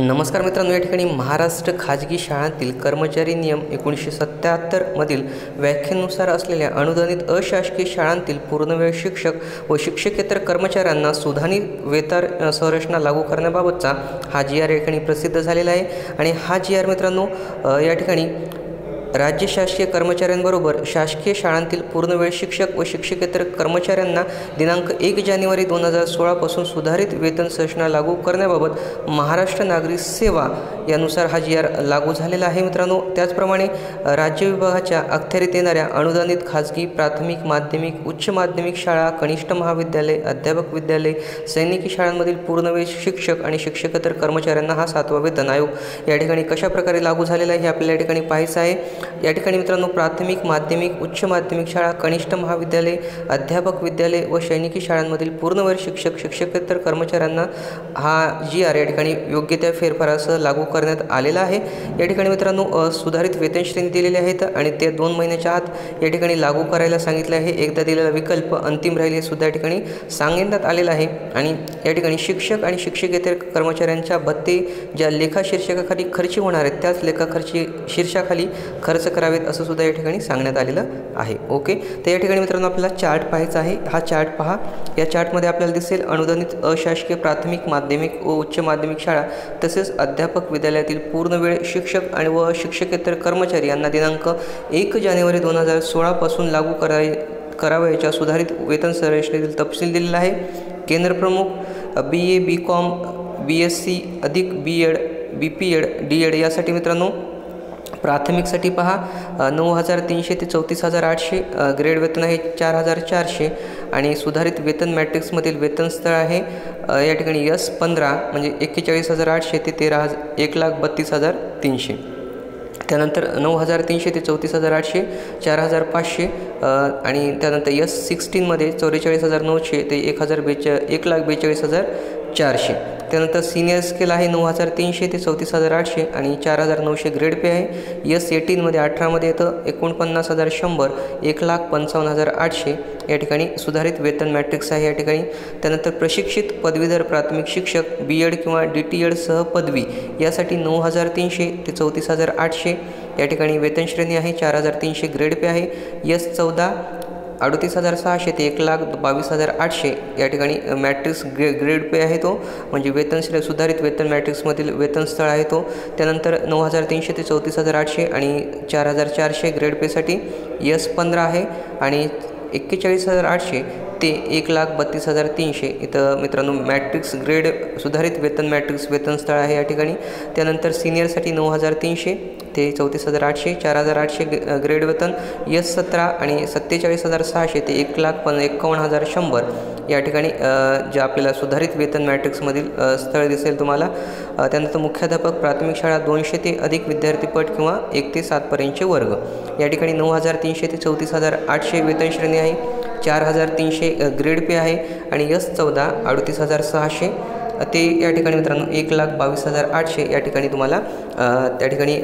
नमस्कार मित्रांनो या ठिकाणी महाराष्ट्र खाजगी शाळांतील कर्मचारी नियम एकोणीसशे सत्त्याहत्तरमधील व्याख्येनुसार असलेल्या अनुदानित अशासकीय शाळांतील पूर्णवेळ शिक्षक व शिक्षकेतर कर्मचाऱ्यांना सुधारित वेतन संरचना लागू करण्याबाबतचा हा जी आर या ठिकाणी प्रसिद्ध झालेला आहे. आणि हा जी आर मित्रांनो या ठिकाणी राज्य शासकीय कर्मचाऱ्यांबरोबर शासकीय शाळांतील पूर्णवेळ शिक्षक व शिक्षकेतर कर्मचाऱ्यांना दिनांक एक जानेवारी दोन हजार सोळापासून सुधारित वेतन संरचना लागू करण्याबाबत महाराष्ट्र नागरी सेवा यानुसार हा जी आर लागू झालेला आहे मित्रांनो. त्याचप्रमाणे राज्य विभागाच्या अखत्यारीत येणाऱ्या अनुदानित खाजगी प्राथमिक माध्यमिक उच्च माध्यमिक शाळा कनिष्ठ महाविद्यालय अध्यापक विद्यालय सैनिकी शाळांमधील पूर्णवेळ शिक्षक आणि शिक्षकेतर कर्मचाऱ्यांना हा सातवा वेतन आयोग या ठिकाणी कशाप्रकारे लागू झालेला आहे हे आपल्याला या ठिकाणी पाहायचं आहे. या ठिकाणी मित्रांनो प्राथमिक माध्यमिक उच्च माध्यमिक शाळा कनिष्ठ महाविद्यालय अध्यापक विद्यालय व सैनिकी शाळांमधील पूर्णवेळ शिक्षक शिक्षकेतर कर्मचाऱ्यांना हा जी आर या ठिकाणी योग्य त्या फेरफारासह लागू करण्यात आलेला आहे. या ठिकाणी मित्रांनो सुधारित वेतन श्रेणी दिलेली आहेत आणि ते दोन महिन्याच्या आत या ठिकाणी लागू करायला सांगितले आहे. एकदा दिलेला विकल्प अंतिम राहील हे सुद्धा या ठिकाणी सांगण्यात आलेलं आहे. आणि या ठिकाणी शिक्षक आणि शिक्षकेतर कर्मचाऱ्यांच्या भत्ते ज्या लेखा शीर्षकाखाली खर्ची होणार आहेत त्याच लेखा खर्ची शीर्षाखाली खर्च करावेत असं सुद्धा या ठिकाणी सांगण्यात आलेलं आहे. ओके तर या ठिकाणी मित्रांनो आपल्याला चार्ट पाहायचा आहे. हा चार्ट पहा. या चार्टमध्ये आपल्याला दिसेल अनुदानित अशासकीय प्राथमिक माध्यमिक व उच्च माध्यमिक शाळा तसेच अध्यापक विद्यालयातील पूर्णवेळ शिक्षक आणि व शिक्षकेतर कर्मचारी यांना दिनांक एक जानेवारी दोन हजार सोळापासून लागू कराय करावयाच्या सुधारित वेतन संरचनेतील तपशील दिलेला आहे. केंद्रप्रमुख B A B Com B S C अधिक B Ed B P Ed D Ed यासाठी मित्रांनो प्राथमिकसाठी पहा नऊ हजार तीनशे ते चौतीस हजार आठशे ग्रेड वेतन आहे चार हजार चारशे आणि सुधारित वेतन मॅट्रिक्समधील वेतन स्थळ आहे या ठिकाणी यस पंधरा म्हणजे एक्केचाळीस हजार आठशे ते तेरा हजार एक लाख बत्तीस हजार तीनशे. त्यानंतर नऊ हजार तीनशे ते चौतीस हजार आठशे चार हजार पाचशे आणि त्यानंतर यस सिक्स्टीनमध्ये चौवेचाळीस हजार नऊशे ते एक हजार बेचा एक लाख बेचाळीस हजार चारशे. त्यानंतर सिनियर स्केल आहे नऊ हजार तीनशे ते चौतीस हजार आठशे आणि चार हजार नऊशे ग्रेड पे आहे. यस एटीनमध्ये अठरामध्ये येतं. एकोणपन्नास हजार शंभर एक लाख पंचावन्न हजार आठशे. या ठिकाणी सुधारित वेतन मॅट्रिक्स आहे या ठिकाणी. त्यानंतर प्रशिक्षित पदवीधर प्राथमिक शिक्षक बी एड किंवा डी टी एडसह पदवी. यासाठी नऊ हजार तीनशे ते चौतीस हजार आठशे. या ठिकाणी वेतन श्रेणी आहे. चार हजार तीनशे ग्रेड पे आहे. यस चौदा अडतीस हजार सहाशे ते एक लाख बावीस हजार आठशे या ठिकाणी मॅट्रिक्स ग्रे ग्रेड पे आहे तो. म्हणजे वेतनश्रेय सुधारित वेतन मॅट्रिक्समधील वेतनस्थळ आहे तो. त्यानंतर नऊ हजार तीनशे ते चौतीस हजार आठशे आणि चार हजार चारशे ग्रेड पेसाठी यस पंधरा आहे. आणि एक्केचाळीस हजार आठशे ते एक लाख बत्तीस हजार तीनशे. इथं मित्रांनो मॅट्रिक्स ग्रेड सुधारित वेतन मॅट्रिक्स वेतन स्थळ आहे या ठिकाणी. त्यानंतर सिनियरसाठी नऊ हजार तीनशे ते चौतीस हजार आठशे चार हजार आठशे ग्रेड वेतन यस सतरा आणि सत्तेचाळीस हजार सहाशे ते एक लाख पण एकावन्न हजार शंभर. या ठिकाणी जे आपल्याला सुधारित वेतन मॅट्रिक्समधील स्थळ दिसेल तुम्हाला त्यानंतर मुख्याध्यापक प्राथमिक शाळा दोनशे ते अधिक विद्यार्थीपट किंवा एक ते सातपर्यंतचे वर्ग. या ठिकाणी नऊ हजार तीनशे ते चौतीस हजार आठशे वेतन श्रेणी आहे. चार हजार तीनशे ग्रेड पे आहे आणि यस चौदा अडतीस हजार सहाशे. ते या ठिकाणी मित्रांनो एक लाख बावीस हजार आठशे या ठिकाणी तुम्हाला त्या ठिकाणी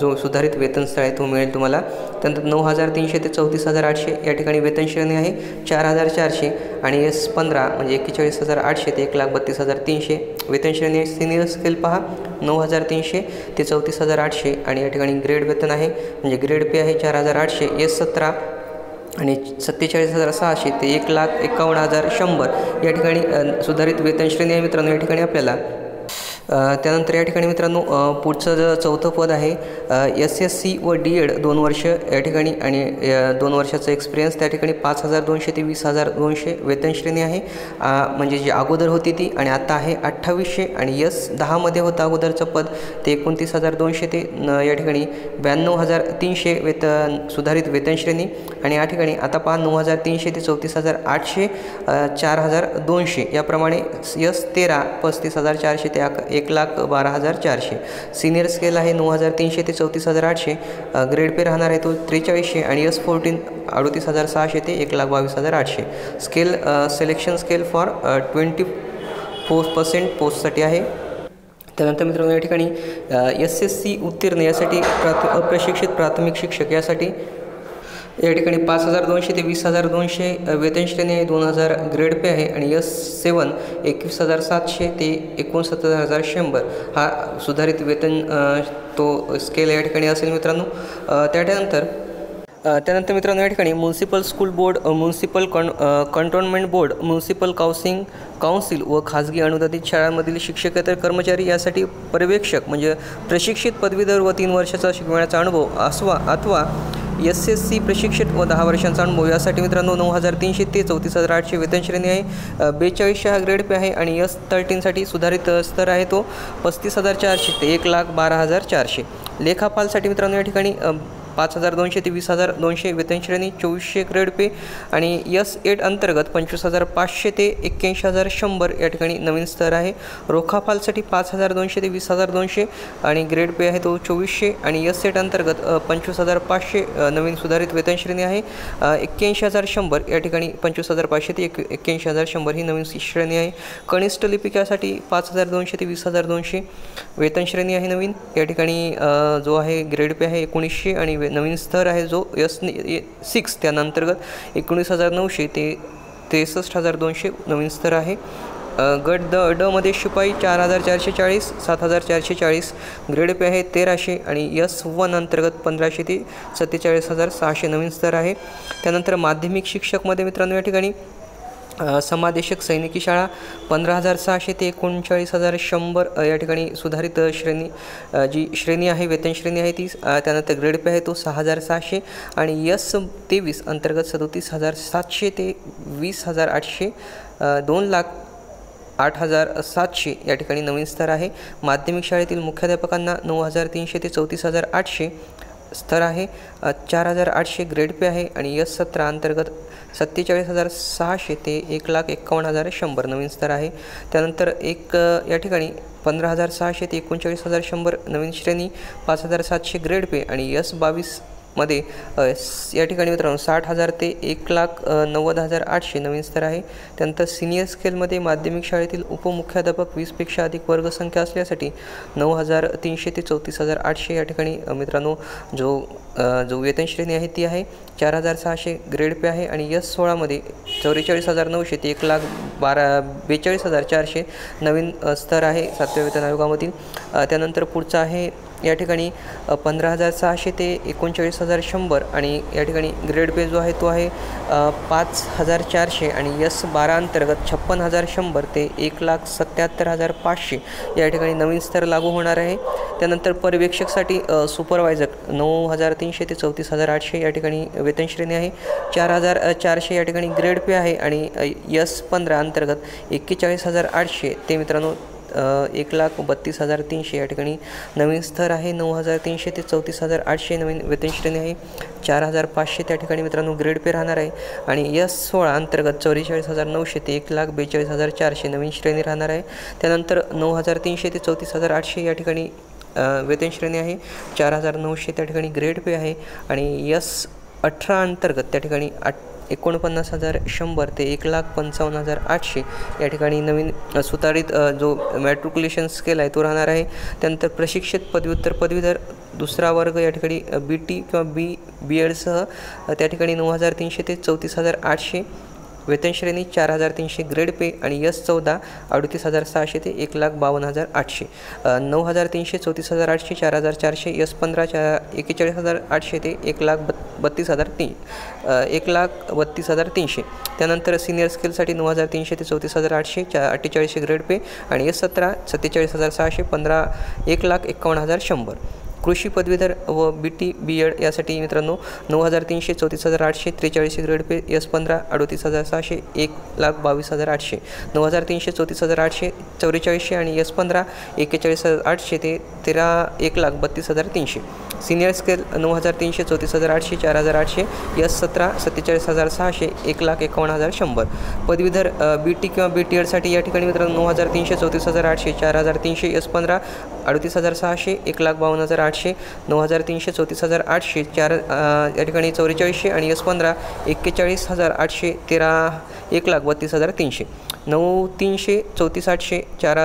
जो सुधारित वेतन स्थळ आहे तो मिळेल तुम्हाला. त्यानंतर नऊ हजार तीनशे ते चौतीस हजार आठशे या ठिकाणी वेतन श्रेणी आहे चार हजार चारशे आणि एस पंधरा म्हणजे एक्केचाळीस हजार आठशे ते एक लाख बत्तीस हजार तीनशे. वेतन श्रेणी सिनियर स्केल पहा नऊ हजार तीनशे ते चौतीस हजार आठशे आणि या ठिकाणी ग्रेड वेतन आहे म्हणजे ग्रेड पे आहे चार हजार आठशे एस सतरा आणि सत्तेचाळीस हजार सहाशे ते एक लाख एकावन्न हजार शंभर या ठिकाणी सुधारित वेतनश्रेणी आहे मित्रांनो. या ठिकाणी आपल्याला त्यानंतर या ठिकाणी मित्रांनो पुढचं जे चौथं पद आहे एस एस सी व डी एड दोन वर्ष या ठिकाणी आणि दोन वर्षाचा एक्सपिरियन्स त्या ठिकाणी पाच हजार दोनशे ते वीस हजार दोनशे वेतन श्रेणी आहे. म्हणजे जी अगोदर होती ती आणि आता आहे अठ्ठावीसशे आणि यस दहामध्ये होतं अगोदरचं पद ते एकोणतीस हजार दोनशे ते या ठिकाणी ब्याण्णव हजार तीनशे वेतन सुधारित वेतन श्रेणी आणि या ठिकाणी आता पहा नऊ हजार तीनशे ते चौतीस हजार आठशे चार हजार दोनशे. याप्रमाणे यस तेरा पस्तीस हजार चारशे ते अक एक लाख बारा हजार चारशे. सिनियर स्केल आहे नऊ हजार तीनशे ते चौतीस हजार आठशे. ग्रेड पे राहणार आहे तो त्रेचाळीसशे आणि यस फोर्टीन अडतीस हजार सहाशे ते एक लाख बावीस हजार आठशे. Scale selection scale for twenty post percent पोस्टसाठी आहे. त्यानंतर मित्रांनो या ठिकाणी एस एस सी उत्तीर्ण यासाठी प्राथ अप्रशिक्षित प्राथमिक शिक्षक यासाठी या ठिकाणी पाच हजार दोनशे ते वीस हजार दोनशे वेतनश्रेणी आहे दोन हजार ग्रेड पे आहे आणि यस सेवन एकवीस हजार सातशे ते एकोणसत्तर हजार शंभर हा सुधारित वेतन तो स्केल या ठिकाणी असेल मित्रांनो. त्यानंतर त्यानंतर मित्रांनो या ठिकाणी municipal school board municipal con cantonment board municipal काउन्सिंग council व खाजगी अनुदानित शाळांमधील शिक्षकेतर कर्मचारी यासाठी पर्यवेक्षक म्हणजे प्रशिक्षित पदवीधर व तीन वर्षाचा शिकवण्याचा अनुभव असवा अथवा एस एस सी प्रशिक्षित व दहा वर्षांचा अनुभव. यासाठी मित्रांनो नऊ हजार तीनशे ते चौतीस हजार आठशे वेतन श्रेणी आहे. बेचाळीसशे हा ग्रेड पे आहे आणि यस थर्टीनसाठी सुधारित स्तर आहे तो पस्तीस हजार चारशे ते एक लाख बारा हजार चारशे. लेखापालसाठी मित्रांनो या ठिकाणी पाच हजार दोनशे ते वीस हजार दोनशे वेतनश्रेणी चोवीसशे ग्रेड पे आणि यस एट अंतर्गत पंचवीस हजार पाचशे ते एक्क्याऐंशी हजार शंभर या ठिकाणी नवीन स्तर आहे. रोखाफालसाठी पाच हजार दोनशे ते वीस हजार दोनशे आणि ग्रेड पे आहे तो चोवीसशे आणि यस एट अंतर्गत पंचवीस हजार पाचशे नवीन सुधारित वेतनश्रेणी आहे. एक्क्याऐंशी हजार शंभर या ठिकाणी पंचवीस हजार पाचशे ते एक एक्क्याऐंशी हजार शंभर ही नवीन श्रेणी आहे. कनिष्ठ लिपिकासाठी पाच हजार दोनशे ते वीस हजार दोनशे वेतनश्रेणी आहे नवीन. या ठिकाणी जो आहे ग्रेड पे आहे एकोणीसशे आणि नवीन स्तर आहे जो यस सिक्स त्यानंतर्गत एकोणीस हजार नऊशे ते त्रेसष्ट हजार दोनशे नवीन स्तर आहे. गट द डमध्ये शिपाई चार हजार चारशे चाळीस सात हजार चारशे चाळीस ग्रेड पे आहे तेराशे आणि यस वन अंतर्गत पंधराशे ते सत्तेचाळीस हजार सहाशे नवीन स्तर आहे. त्यानंतर माध्यमिक शिक्षकमध्ये मित्रांनो या ठिकाणी समादेशक सैनिकी शाळा पंधरा हजार सहाशे ते एकोणचाळीस हजार शंभर या ठिकाणी सुधारित श्रेणी जी श्रेणी आहे वेतन श्रेणी आहे ती त्यानंतर ग्रेड पे आहे तो सहा हजार सहाशे आणि यस तेवीस अंतर्गत सदोतीस हजार सातशे ते वीस हजार आठशे दोन लाख आठ हजार सातशे या ठिकाणी नवीन स्तर आहे. माध्यमिक शाळेतील मुख्याध्यापकांना नऊ हजार तीनशे ते चौतीस हजार आठशे स्तर आहे. चार हजार आठशे ग्रेड पे आहे आणि यस सतरा अंतर्गत सत्तेचाळीस हजार सहाशे ते एक लाख एकावन्न हजार शंभर नवीन स्तर आहे. त्यानंतर एक या ठिकाणी पंधरा हजार सहाशे ते एकोणचाळीस हजार शंभर नवीन श्रेणी पाच हजार सातशे ग्रेड पे आणि यस बावीस मध्ये या ठिकाणी मित्रांनो साठ हजार ते एक लाख नव्वद हजार आठशे नवीन स्तर आहे. त्यानंतर सिनियर स्केलमध्ये माध्यमिक शाळेतील उपमुख्याध्यापक वीसपेक्षा अधिक वर्गसंख्या असल्यासाठी नऊ हजार तीनशे ते चौतीस हजार आठशे या ठिकाणी मित्रांनो जो जो वेतन श्रेणी आहे ती आहे. चार हजार सहाशे ग्रेड पे आहे आणि यस सोळामध्ये चौवेचाळीस हजार नऊशे ते एक लाख बारा बेचाळीस हजार चारशे नवीन स्तर आहे सातव्या वेतन आयोगामधील. त्यानंतर पुढचं आहे या ठिकाणी पंधरा हजार सहाशे ते एकोणचाळीस हजार शंभर आणि या ठिकाणी ग्रेड पे जो आहे तो आहे पाच हजार चारशे आणि यस बारा अंतर्गत छप्पन हजार शंभर ते एक लाख सत्याहत्तर हजार पाचशे या ठिकाणी नवीन स्तर लागू होणार आहे. त्यानंतर पर्यवेक्षकसाठी सुपरवायझर नऊ हजार तीनशे ते चौतीस हजार आठशे या ठिकाणी वेतन श्रेणी आहे. चार हजार चारशे या ठिकाणी ग्रेड पे आहे आणि यस पंधरा अंतर्गत एक्केचाळीस हजार आठशे. ते मित्रांनो एक लाख बत्तीस हजार तीनशे या ठिकाणी नवीन स्तर आहे. नऊ हजार तीनशे ते चौतीस हजार आठशे नवीन वेतन श्रेणी आहे. चार हजार पाचशे त्या ठिकाणी मित्रांनो ग्रेड पे राहणार आहे. आणि यस सोळा अंतर्गत चौवेचाळीस हजार नऊशे ते एक लाख बेचाळीस हजार चारशे नवीन श्रेणी राहणार आहे. त्यानंतर नऊ हजार तीनशे ते चौतीस हजार आठशे या ठिकाणी वेतन श्रेणी आहे. चार हजार नऊशे त्या ठिकाणी ग्रेड पे आहे. आणि यस अठरा अंतर्गत त्या ठिकाणी आठ एकोणपन्नास हज़ार, शंभर ते एक लाख पंचावन्न हज़ार आठशे. या नवीन सुधारित जो मॅट्रिक्युलेशन स्केल आहे तो राहणार आहे. त्यानंतर प्रशिक्षित पदव्युत्तर पदवीधर, दुसरा वर्ग या ठिकाणी बी टी किंवा बी बी एडसह त्या हज़ार तीनशे ते चौतीस हज़ार आठशे. वेतन श्रेणी चार हजार तीनशे ग्रेड पे आणि यस चौदा अडतीस हजार सहाशे ते एक लाख बावन्न हजार आठशे. नऊ हजार तीनशे चौतीस हजार आठशे चार हजार चारशे यस पंधरा चार एकेचाळीस हजार आठशे ते एक लाख बत् बत्तीस हजार तीन एक लाख बत्तीस हजार तीनशे. त्यानंतर सिनियर स्केलसाठी नऊ हजार तीनशे ते चौतीस हजार आठशे चा अठ्ठेचाळीसशे ग्रेड पे आणि यस सतरा सत्तेचाळीस हजार सहाशे पंधरा एक लाख एकावन्न हजार शंभर. कृषी पदवीधर व बी टी बी एड यासाठी मित्रांनो नऊ हजार तीनशे चौतीस हजार आठशे त्रेचाळीस ग्रेड पे एस पंधरा अडतीस हजार सहाशे एक लाख बावीस हजार आठशे. नऊ हजार तीनशे चौतीस हजार आठशे चौवेचाळीसशे आणि एस पंधरा एकेचाळीस हजार आठशे ते तेरा एक लाख बत्तीस हजार तीनशे. सिनियर स्केल नऊ हजार तीनशे चौतीस हजार आठशे चार हजार आठशे यस सतरा सत्तेचाळीस हजार सहाशे एक लाख एकावन्न हजार शंभर. पदवीधर बी टी किंवा बी टी एडसाठी या ठिकाणी मित्रांनो नऊ हजार तीनशे चौतीस हजार आठशे चार हजार तीनशे एस पंधरा अडतीस हजार सहाशे एक लाख बावन्न हजार आठशे नऊ हजार तीनशे चौतीस हजार आठशे चार या ठिकाणी चौवेचाळीसशे आणि एस पंधरा एक्केचाळीस हजार आठशे तेरा एक लाख बत्तीस हजार तीनशे. नऊ तीनशे चौतीस आठशे चार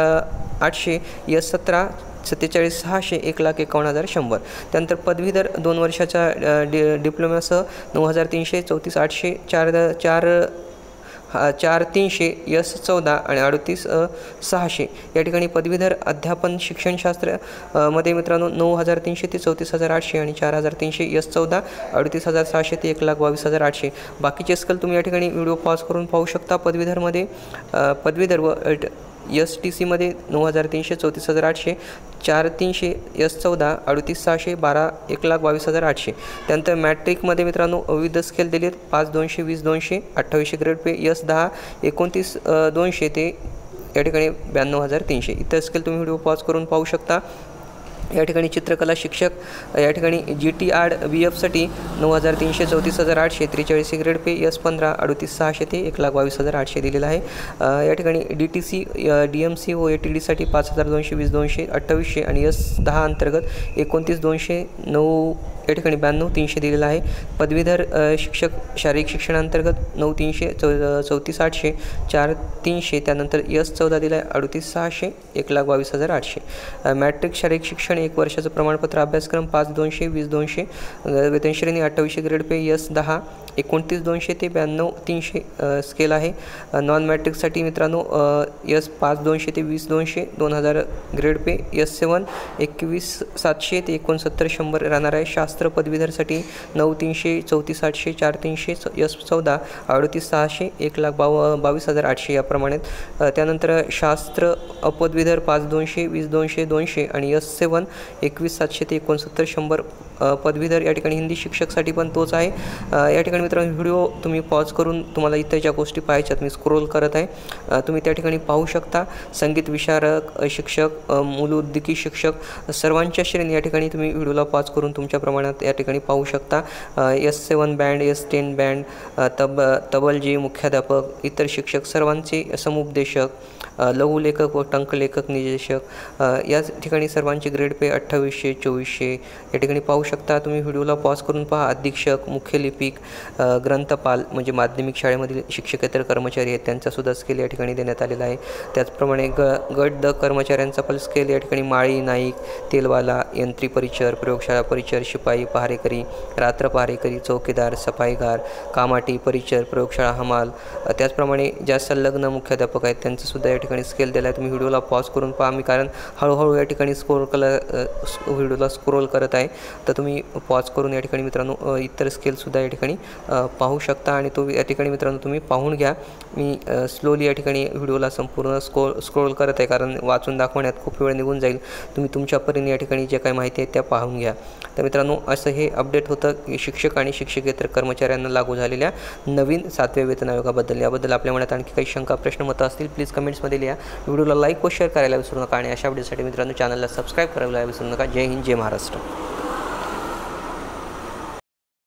आठशे यस सतरा सत्तेचाळीस सहाशे एक लाख एकावन्न हजार शंभर. त्यानंतर पदवीधर दोन वर्षाच्या डि डिप्लोम्यासह नऊ हजार तीनशे चौतीस आठशे चार चार हा चार तीनशे यस चौदा आणि अडतीस सहाशे. या ठिकाणी पदवीधर अध्यापन शिक्षणशास्त्रमध्ये मित्रांनो नऊ हजार तीनशे ते चौतीस हजार आठशे आणि चार हजार तीनशे यस चौदा अडतीस हजार सहाशे ते एक लाख बावीस हजार आठशे. बाकीचे स्कल तुम्ही या ठिकाणी व्हिडिओ पॉज करून पाहू शकता पदवीधरमध्ये. पदवीधर व एस टी सीमध्ये नऊ हजार तीनशे चौतीस हजार आठशे चार तीनशे यस चौदा अडतीस सहाशे बारा एक लाख बावीस हजार आठशे. त्यानंतर मॅट्रिकमध्ये मित्रांनो विविध स्केल दिले आहेत पाच दोनशे वीस दोनशे अठ्ठावीसशे ग्रेड पे यस दहा एकोणतीस दोनशे ते या ठिकाणी ब्याण्णव हजार तीनशे. इतर स्केल तुम्ही व्हिडिओ पॉज करून पाहू शकता. या ठिकाणी चित्रकला शिक्षक या ठिकाणी जी टी आर बी एफसाठी नऊ हजार तीनशे चौतीस हजार आठशे त्रेचाळीस ग्रेड पे एस पंधरा अडतीस सहाशे ते एक लाख बावीस हजार आठशे दिलेलं आहे. या ठिकाणी D T C D M C O A T डीसाठी पाच हजार दोनशे वीस दोनशे अठ्ठावीसशे आणि एस दहा अंतर्गत एकोणतीस दोनशे नऊ या ठिकाणी ब्याण्णव तीनशे दिलेलं आहे. पदवीधर शिक्षक शारीरिक शिक्षणांतर्गत नऊ तीनशे चौ चौतीस आठशे चार तीनशे त्यानंतर यस चौदा दिला आहे अडतीस सहाशे एक लाख बावीस हजार आठशे. मॅट्रिक शारीरिक शिक्षण एक वर्षाचं प्रमाणपत्र अभ्यासक्रम पाच दोनशे वीस दोनशे वेतनश्रेणी अठ्ठावीसशे ग्रेड पे यस दहा एकोणतीस दोनशे ते ब्याण्णव तीनशे स्केल आहे. नॉन मॅट्रिकसाठी मित्रांनो यस पाच दोनशे ते वीस दोनशे दोन हजार ग्रेड पे यस सेवन एकवीस सातशे ते एकोणसत्तर शंभर राहणार आहे. शास्त्र पदवीधरसाठी नऊ तीनशे चौतीस आठशे चार तीनशे यस चौदा अडतीस सहाशे एक लाख बाव बावीस हजार आठशे याप्रमाणे त्यानंतर शास्त्र अपदवीधर पाच दोनशे वीस दोनशे दोनशे आणि यस सेवन एकवीस सातशे ते एकोणसत्तर शंभर पदवीधर या ठिकाणी हिंदी शिक्षकसाठी पण तोच आहे. या ठिकाणी मित्रांनो व्हिडिओ तुम्ही पॉज करून तुम्हाला इतर ज्या गोष्टी पाहायच्यात मी स्क्रोल करत आहे. तुम्ही त्या ठिकाणी पाहू शकता. संगीत विशारक शिक्षक मूलउद्योगी शिक्षक सर्वांच्या श्रेणी या ठिकाणी तुम्ही व्हिडिओला पॉज करून तुमच्या प्रमाणात या ठिकाणी पाहू शकता. S seven band S ten band तब तबलजी मुख्याध्यापक इतर शिक्षक सर्वांचे समुपदेशक लघुलेखक व टंकलेखक निदेशक या ठिकाणी सर्वांचे ग्रेड पे अठ्ठावीसशे चोवीसशे या ठिकाणी पाहू शकता. तुम्ही व्हिडिओला पॉज करून पहा. अधीक्षक मुख्य लिपिक ग्रंथपाल म्हणजे माध्यमिक शाळेमधील शिक्षकेतर कर्मचारी आहेत. त्यांचासुद्धा स्केल या ठिकाणी देण्यात आलेला आहे. त्याचप्रमाणे ग गट द कर्मचाऱ्यांचा पण स्केल या ठिकाणी. माळी नाईक तेलवाला यंत्री परिचर प्रयोगशाळा परिचर शिपाई पहारेकरी रात्र पहारेकरी चौकीदार सफाईगार कामाटी परिचर प्रयोगशाळा हमाल. त्याचप्रमाणे ज्या संलग्न मुख्याध्यापक आहेत त्यांचंसुद्धा या ठिकाणी स्केल दिला आहे तुम्ही व्हिडिओला पॉज करून पहा. मी कारण हळूहळू या ठिकाणी स्कोर कला व्हिडिओला स्क्रोल करत आहे. तर तुम्ही पॉज करून या ठिकाणी मित्रांनो इतर स्केलसुद्धा या ठिकाणी पाहू शकता आणि तो या ठिकाणी मित्रांनो तुम्ही पाहून घ्या. मी स्लोली या ठिकाणी व्हिडिओला संपूर्ण स्को स्क्रोल करत आहे कारण वाचून दाखवण्यात खूप वेळ निघून जाईल. तुम्ही तुमच्या परीने या ठिकाणी जे काही माहिती आहे त्या पाहून घ्या. तर मित्रांनो असं हे अपडेट होतं की शिक्षक आणि शिक्षकेतर कर्मचाऱ्यांना लागू झालेल्या नवीन सातव्या वेतन आयोगाबद्दल. याबद्दल आपल्या मनात आणखी काही शंका प्रश्न मतं असतील प्लीज कमेंट्समध्ये लिहा. व्हिडिओला लाईक व शेअर करायला विसरू नका आणि अशा व्हिडिओसाठी मित्रांनो चॅनलला सबस्क्राईब करायला विसरू नका. जय हिंद जय महाराष्ट्र.